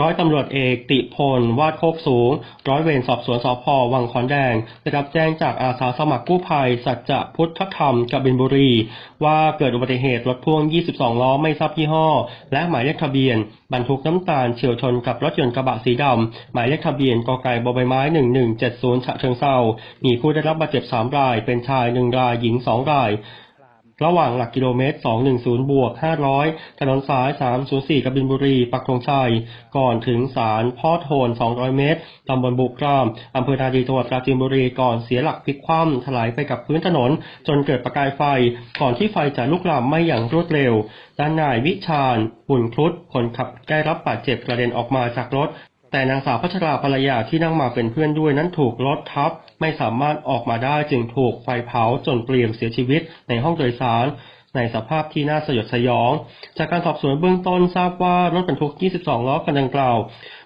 ร้อยตำรวจเอกติพล วาดโคกสูง ร้อยเวรสอบสวนสพวังขอนแดงได้รับแจ้งจากอาสาสมัครกู้ภัย สัจจะพุทธธรรมกบินบุรี ว่าเกิดอุบัติเหตุรถพ่วง 22 ล้อไม่ทราบยี่ห้อ และหมายเลขทะเบียน บรรทุกน้ำตาลเฉียวชนกับรถยนต์กระบะสีดำ หมายเลขทะเบียนกไก่บใบไม้ 1170ฉะเชิงเซามีผู้ได้รับบาดเจ็บ 3 ราย เป็นชาย 1 ราย หญิง 2 ราย ระหว่างหลักกิโลเมตร 210 บวก 500 ถนนสาย 304 กบินบุรี ปักธงชัย ก่อนถึงศาลพ่อโทน 200 เมตร ตำบลบุกราม อำเภอนาดีจังหวัดปราจีนบุรี ก่อนเสียหลักพลิกคว่ำถลายไปกับพื้นถนน จนเกิดประกายไฟ ก่อนที่ไฟจะลุกลามไหม้อย่างรวดเร็ว ด้านนายวิชาญ บุญครุฑคนขับได้รับบาดเจ็บกระเด็นออกมาจากรถ แต่นางสาวพัชราภรรยาที่นั่งมาเป็นเพื่อนด้วยนั้นถูกรถทับ ไม่สามารถออกมาได้จึงถูกไฟเผาจนเปลี่ยนเสียชีวิตในห้องโดยสาร ในสภาพที่น่าสยดสยอง จากการสอบสวนเบื้องต้นทราบว่ารถบรรทุก 22 ล้อคันดังกล่าว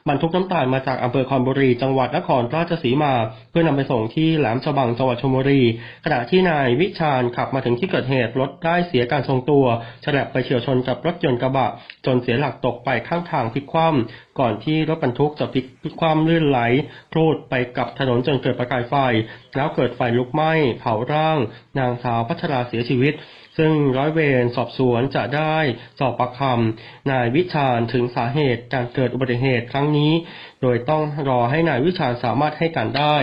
บรรทุกน้ำตาลมาจากอำเภอคอนบุรี จังหวัดนครราชสีมา เพื่อนำไปส่งที่แหลมฉบังจังหวัดชลบุรี ขณะที่นายวิชาญขับมาถึงที่เกิดเหตุรถได้เสียการทรงตัวฉลับไปเฉียวชนกับรถยนต์กระบะ จนเสียหลักตกไปข้างทางพลิกคว่ำก่อนที่รถบรรทุกจะพลิกพลิกคว่ำลื่นไหลครูดไปกับถนนจนเกิดประกายไฟ แล้วเกิดไฟลุกไหม้เผาร่าง นางสาวพัชราเสียชีวิต ซึ่งร้อยเวรสอบสวนจะได้สอบปากคำนายวิชาญถึงสาเหตุการเกิดอุบัติเหตุครั้งนี้ โดยต้องรอให้นายวิชาญสามารถให้การได้